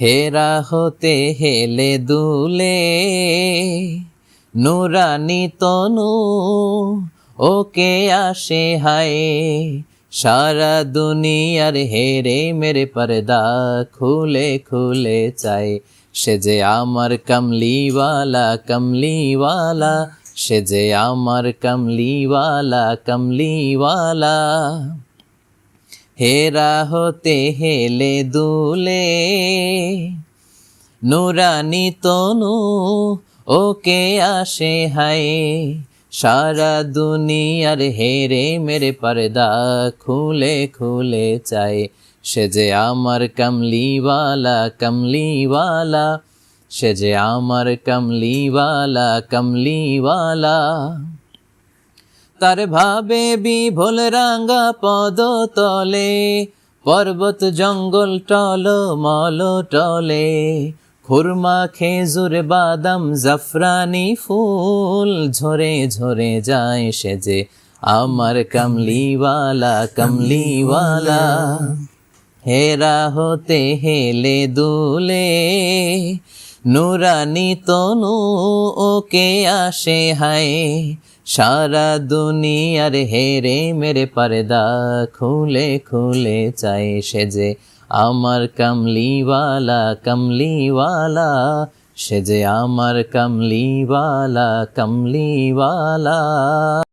হেরা হতে হেলে দুলে, নুরানি তনু, ওকে আসে হায়। সারা দুনিয়ার হেরে মেরে পর্দা খুলে খুলে চায়। সে যে আমার কমলিওয়ালা কমলিওয়ালা, সে যে আমার কমলিওয়ালা কমলিওয়ালা। হেরা হতে হেলে দুলে, নুরানি তনু, ওকে আসে হায়। সারা দুনিয়ার হেরে মেরে পর্দা খুলে খুলে চায়। সে যে আমার কমলিওয়ালা কমলিওয়ালা। সে যে আমার কমলিওয়ালা কমলিওয়ালা। তার ভাবে বিভোল রাঙ্গা পদ তলে পর্বত, জঙ্গল, টল, মল, টলে, খুরমা, খেজুর, বাদাম, জাফরানি ফুল ঝরে ঝরে যায় সে যে আমার কমলিওয়ালা কমলিওয়ালা। হেরা হতে হেলে দুলে, নুরানি তনু ওকে আসে হায়। সারা দুনিয়ার হেরে মেরে পর্দা খুলে খুলে চায় সে যে আমার কমলিওয়ালা কমলিওয়ালা। সে যে আমার কমলিওয়ালা কমলিওয়ালা।